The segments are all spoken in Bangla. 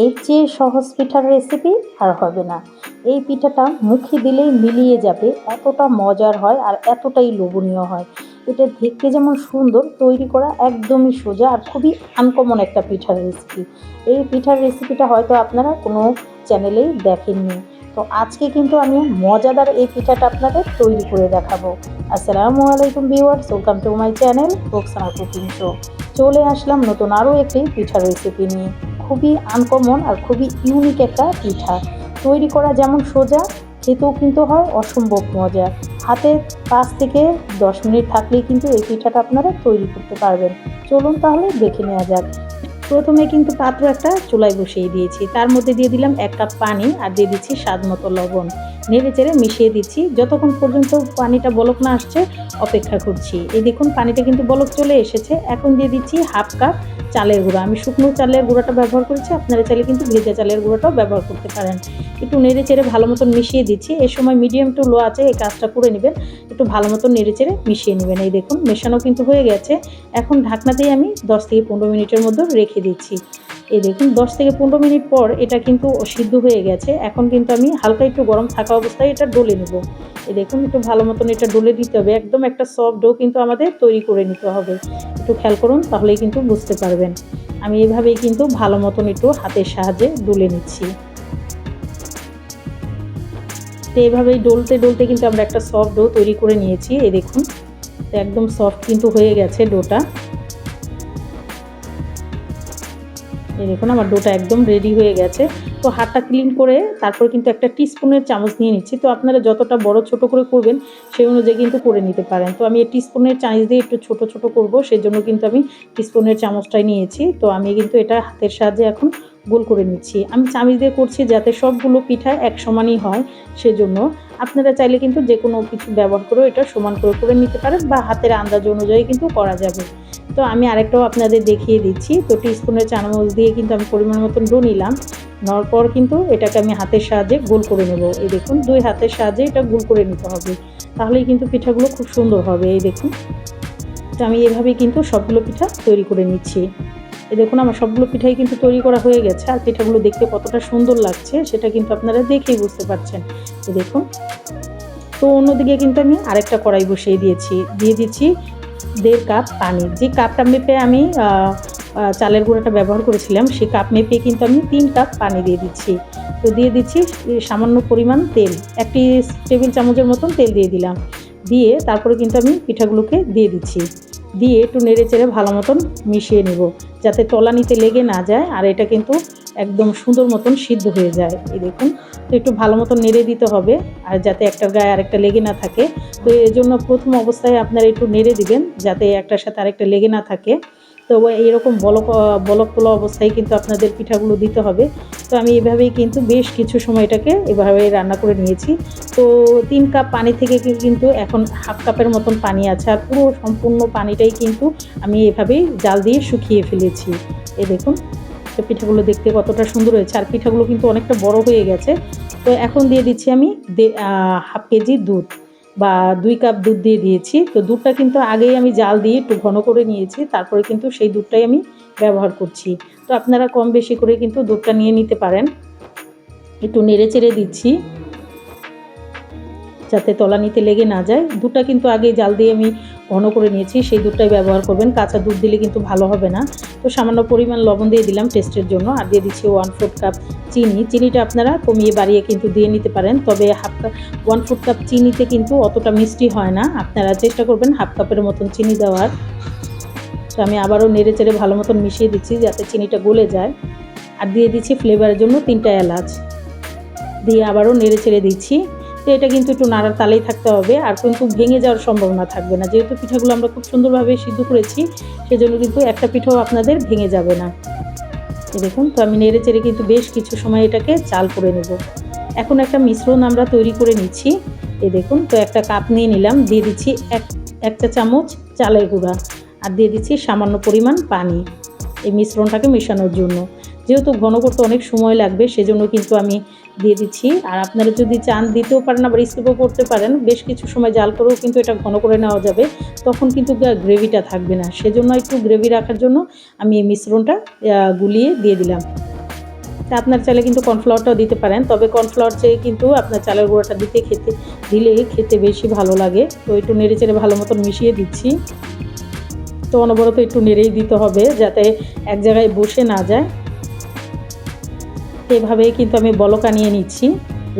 এর চেয়ে সহজ পিঠার রেসিপি আর হবে না। এই পিঠাটা মুখে দিলেই মিলিয়ে যাবে, এতটা মজার হয় আর এতটাই লোভনীয় হয়। এটা দেখতে যেমন সুন্দর, তৈরি করা একদমই সোজা আর খুবই আনকমন একটা পিঠার রেসিপি এই পিঠার রেসিপিটা হয়তো আপনারা কোনো চ্যানেলেই দেখেননি। তো আজকে কিন্তু আমি মজাদার এই পিঠাটা আপনাদের তৈরি করে দেখাবো। আসসালামু আলাইকুম viewers welcome to my channel Roksana cooking show চলে আসলাম নতুন আরও একটি পিঠার রেসিপি নিয়ে। খুবই আনকমন আর খুবই ইউনিক একটা পিঠা। তৈরি করা যেমন সোজা, খেতেও কিন্তু হয় অসম্ভব মজা। হাতে পাঁচ থেকে দশ মিনিট থাকলেই কিন্তু এই পিঠাটা আপনারা তৈরি করতে পারবেন। চলুন তাহলে দেখে নেওয়া যাক। প্রথমে কিন্তু পাত্র একটা চুলায় বসিয়ে দিয়েছি। তার মধ্যে দিয়ে দিলাম এক কাপ পানি আর দিয়ে দিচ্ছি স্বাদ মতো লবণ। নেড়ে চেড়ে মিশিয়ে দিচ্ছি। যতক্ষণ পর্যন্ত পানিটা বলক না আসছে, অপেক্ষা করছি। এই দেখুন পানিটা কিন্তু বলক চলে এসেছে। এখন দিয়ে দিচ্ছি হাফ কাপ চালের গুঁড়া। আমি শুকনো চালের গুঁড়াটা ব্যবহার করেছি, আপনারা চাইলে কিন্তু ভেজা চালের গুঁড়াটাও ব্যবহার করতে পারেন। একটু নেড়ে চেড়ে ভালো মতন মিশিয়ে দিচ্ছি। এই সময় মিডিয়াম টু লো আছে, এই কাজটা করে নেবেন। একটু ভালো মতন নেড়ে চেড়ে মিশিয়ে নেবেন। এই দেখুন, মেশানো কিন্তু হয়ে গেছে। এখন ঢাকনাতেই আমি দশ থেকে পনেরো মিনিটের মধ্যে রেখে দিচ্ছি। এই দেখুন, দশ থেকে পনেরো মিনিট পর এটা কিন্তু সিদ্ধ হয়ে গেছে। এখন কিন্তু আমি হালকা একটু গরম থাকা অবস্থায় এটা ডলে নেব। এই দেখুন, একটু ভালো মতন এটা ডলে দিতে হবে। একদম একটা সফট ডো কিন্তু আমাদের তৈরি করে নিতে হবে। একটু খেয়াল করুন, তাহলেই কিন্তু বুঝতে পারবেন। আমি এভাবেই কিন্তু ভালো মতন একটু হাতের সাহায্যে দুলে নিচ্ছি। তো এভাবেই ডলতে ডলতে কিন্তু আমরা একটা সফট ডো তৈরি করে নিয়েছি, এই দেখুন। তো একদম সফট কিন্তু হয়ে গেছে ডোটা এই দেখুন, আমার ডোটা একদম রেডি হয়ে গেছে। তো হাতটা ক্লিন করে তারপর কিন্তু একটা টিস্পুনের চামচ নিয়ে নিচ্ছি। তো আপনারা যতটা বড়, ছোট করে করবেন, সেই অনুযায়ী কিন্তু করে নিতে পারেন। তো আমি এই টিস্পুনের চামচ দিয়ে একটু ছোট ছোট করব সেজন্য কিন্তু আমি টিস্পুনের চামচটাই নিয়েছি। তো আমি কিন্তু এটা হাতের সাহায্যে এখন গোল করে নিচ্ছি। আমি চামিচ দিয়ে করছি যাতে সবগুলো পিঠা এক সমানই হয়, সেজন্য। আপনারা চাইলে কিন্তু যে কোনো কিছু ব্যবহার করেও এটা সমান করে করে নিতে পারেন বা হাতের আন্দাজ অনুযায়ী কিন্তু করা যাবে। তো আমি আরেকটাও আপনাদের দেখিয়ে দিচ্ছি। তো টিস্পুনের চামচ দিয়ে কিন্তু আমি পরিমাণ মতন ডো নিলাম। নেওয়ার পর কিন্তু এটাকে আমি হাতের সাহায্যে গোল করে নেব। এই দেখুন, দুই হাতের সাহায্যে এটা গোল করে নিতে হবে। তাহলেই কিন্তু পিঠাগুলো খুব সুন্দর হবে। এই দেখুন, তো আমি এভাবেই কিন্তু সবগুলো পিঠা তৈরি করে নিচ্ছি। দেখুন, আমার সবগুলো পিঠাই কিন্তু তৈরি করা হয়ে গেছে, আর পিঠাগুলো দেখতে কতটা সুন্দর লাগছে, সেটা কিন্তু আপনারা দেখেই বুঝতে পারছেন। এই দেখুন, তো অন্যদিকে কিন্তু আমি আরেকটা কড়াই বসিয়ে দিয়েছি, দিয়ে দিচ্ছি দেড় কাপ পানি। যে কাপটা মেপে আমি চালের গুঁড়াটা ব্যবহার করেছিলাম সেই কাপ মেপে কিন্তু আমি তিন কাপ পানি দিয়ে দিচ্ছি। তো দিয়ে দিচ্ছি সামান্য পরিমাণ তেল একটি টেবিল চামচের মতন তেল দিয়ে দিলাম। দিয়ে তারপরে কিন্তু আমি পিঠাগুলোকে দিয়ে দিচ্ছি। দিয়ে একটু নেড়ে চেড়ে ভালো মতন মিশিয়ে নেব, যাতে তলানিতে লেগে না যায় আর এটা কিন্তু একদম সুন্দর মতন সিদ্ধ হয়ে যায়। এই দেখুন, তো একটু ভালো মতন নেড়ে দিতে হবে আর যাতে একটার গায়ে আরেকটা লেগে না থাকে। তো এর জন্য প্রথম অবস্থায় আপনারা একটু নেড়ে দিবেন, যাতে একটার সাথে আরেকটা লেগে না থাকে। তো এইরকম বলক বলক তোলা অবস্থায় কিন্তু আপনাদের পিঠাগুলো দিতে হবে। তো আমি এভাবেই কিন্তু বেশ কিছু সময় এটাকে এভাবে রান্না করে নিয়েছি। তো তিন কাপ পানি থেকে কিন্তু এখন হাফ কাপের মতন পানি আছে আর পুরো সম্পূর্ণ পানিটাই কিন্তু আমি এভাবেই জাল দিয়ে শুকিয়ে ফেলেছি। এ দেখুন, তো পিঠাগুলো দেখতে কতটা সুন্দর হয়েছে। আর পিঠাগুলো কিন্তু অনেকটা বড় হয়ে গেছে। তো এখন দিয়ে দিচ্ছি আমি হাফ কেজি দুধ। বা দুই কাপ দুধ দিয়ে দিয়েছি। তো দুধটা কিন্তু আগেই আমি জাল দিয়ে একটু ঘন করে নিয়েছি, তারপরে কিন্তু সেই দুধটাই আমি ব্যবহার করছি। তো আপনারা কম বেশি করে কিন্তু দুধটা নিয়ে নিতে পারেন। একটু নেড়ে চেড়ে দিচ্ছি। যাতে তলানিতে লেগে না যায়। দুধটা কিন্তু আগে জাল দিয়ে আমি ঘন করে নিয়েছি। সেই দুধটাই ব্যবহার করবেন। কাঁচা দুধ দিলে কিন্তু ভালো হবে না। তো সামান্য পরিমাণ লবণ দিয়ে দিলাম টেস্টের জন্য। আর দিয়ে দিচ্ছি ওয়ান ফোর্থ কাপ চিনি। চিনিটা আপনারা কমিয়ে বাড়িয়ে কিন্তু দিয়ে নিতে পারেন। তবে half cup one fourth cup চিনিতে কিন্তু অতটা মিষ্টি হয় না। আপনারা চেষ্টা করবেন হাফ কাপের মতন চিনি দেওয়ার। তো আমি আবারও নেড়ে চেড়ে ভালো মতন মিশিয়ে দিচ্ছি যাতে চিনিটা গলে যায়। আর দিয়ে দিচ্ছি ফ্লেভারের জন্য তিনটা এলাচ। দিয়ে আবারও নেড়ে চেড়ে দিচ্ছি। তো এটা কিন্তু একটু নাড়ার তালেই থাকতে হবে, আর কিন্তু ভেঙে যাওয়ার সম্ভাবনা থাকবে না। যেহেতু পিঠাগুলো আমরা খুব সুন্দরভাবে সিদ্ধ করেছি, সেজন্য কিন্তু একটা পিঠাও আপনাদের ভেঙে যাবে না। দেখুন, তো আমি নেড়ে চেড়ে কিন্তু বেশ কিছু সময় এটাকে চাল করে নেব। এখন একটা মিশ্রণ আমরা তৈরি করে নিচ্ছি। এই দেখুন, তো একটা কাপ নিয়ে নিলাম, দিয়ে দিচ্ছি এক, একটা চামচ চালের গুঁড়া, আর দিয়ে দিচ্ছি সামান্য পরিমাণ পানি এই মিশ্রণটাকে মেশানোর জন্য। যেহেতু ঘন করতে অনেক সময় লাগবে, সেজন্য কিন্তু আমি দিয়ে দিচ্ছি। আর আপনারা যদি চান, দিতেও পারেন, আবার স্কিপও করতে পারেন। বেশ কিছু সময় জাল করেও কিন্তু এটা ঘন করে নেওয়া যাবে। তখন কিন্তু গ্রেভিটা থাকবে না। সেজন্য একটু গ্রেভি রাখার জন্য আমি এই মিশ্রণটা গুলিয়ে দিয়ে দিলাম। তা আপনার চাইলে কিন্তু কর্নফ্লাওয়ারটাও দিতে পারেন। তবে কর্নফ্লাওয়ার চেয়ে কিন্তু আপনার চালের গুঁড়োটা দিতে, খেতে, দিলে খেতে বেশি ভালো লাগে। তো একটু নেড়ে চেড়ে ভালো মতন মিশিয়ে দিচ্ছি। তো অনবরত একটু নেড়েই দিতে হবে, যাতে এক জায়গায় বসে না যায়। এভাবেই কিন্তু আমি বলক আনিয়ে নিচ্ছি।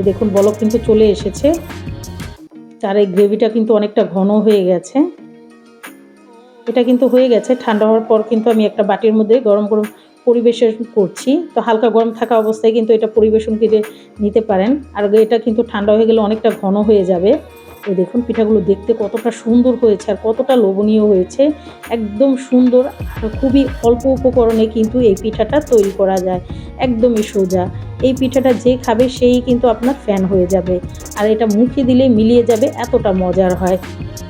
দেখুন, বলক কিন্তু চলে এসেছে। তার এই গ্রেভিটা কিন্তু অনেকটা ঘন হয়ে গেছে। এটা কিন্তু হয়ে গেছে, ঠান্ডা হওয়ার পর কিন্তু আমি একটা বাটির মধ্যে গরম গরম পরিবেশন করছি। তো হালকা গরম থাকা অবস্থায় কিন্তু এটা পরিবেশন করে নিতে পারেন। আর এটা কিন্তু ঠান্ডা হয়ে গেলে অনেকটা ঘন হয়ে যাবে। এই দেখুন, পিঠাগুলো দেখতে কতটা সুন্দর হয়েছে আর কতটা লোভনীয় হয়েছে। একদম সুন্দর আর খুবই অল্প উপকরণে কিন্তু এই পিঠাটা তৈরি করা যায়। একদমই সোজা। এই পিঠাটা যে খাবে সেই কিন্তু আপনার ফ্যান হয়ে যাবে। আর এটা মুখে দিলে মিলিয়ে যাবে, এতটা মজার হয়।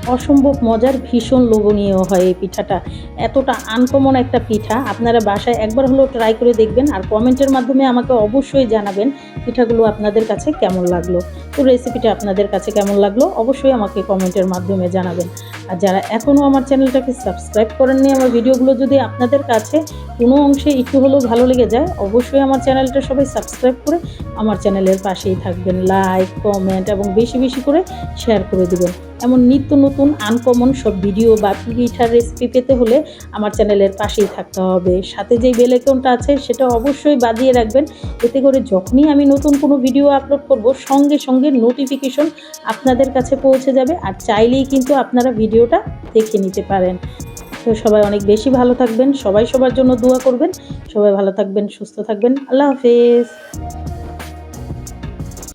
অসম্ভব মজার, ভীষণ লোভনীয় হয় এই পিঠাটা। এতটা আনকমন একটা পিঠা। আপনারা বাসায় একবার হলেও ট্রাই করে দেখবেন আর কমেন্টের মাধ্যমে আমাকে অবশ্যই জানাবেন পিঠাগুলো আপনাদের কাছে কেমন লাগল। তো রেসিপিটা আপনাদের কাছে কেমন লাগল অবশ্যই আমাকে কমেন্টের মাধ্যমে জানাবেন। আর যারা এখনও আমার চ্যানেলটাকে সাবস্ক্রাইব করেননি, আমার ভিডিওগুলো যদি আপনাদের কাছে কোনো অংশে একটু হলেও ভালো লেগে যায়, অবশ্যই আমার চ্যানেলটা সবাই সাবস্ক্রাইব করে আমার চ্যানেলের পাশেই থাকবেন। লাইক কমেন্ট এবং বেশি বেশি করে শেয়ার করে দেবেন। এমন নিত্য নতুন আনকমন সব ভিডিও বা পিঠার রেসিপি পেতে হলে আমার চ্যানেলের পাশেই থাকতে হবে। সাথে যেই বেল আইকনটা আছে, সেটা অবশ্যই বাজিয়ে রাখবেন। এতে করে যখনই আমি নতুন কোনো ভিডিও আপলোড করব, সঙ্গে সঙ্গে নোটিফিকেশন আপনাদের কাছে পৌঁছে যাবে। আর চাইলেই কিন্তু আপনারা ভিডিওটা দেখে নিতে পারেন। তো সবাই অনেক বেশি ভালো থাকবেন। সবাই সবার জন্য দোয়া করবেন। সবাই ভালো থাকবেন, সুস্থ থাকবেন। আল্লাহ হাফেজ।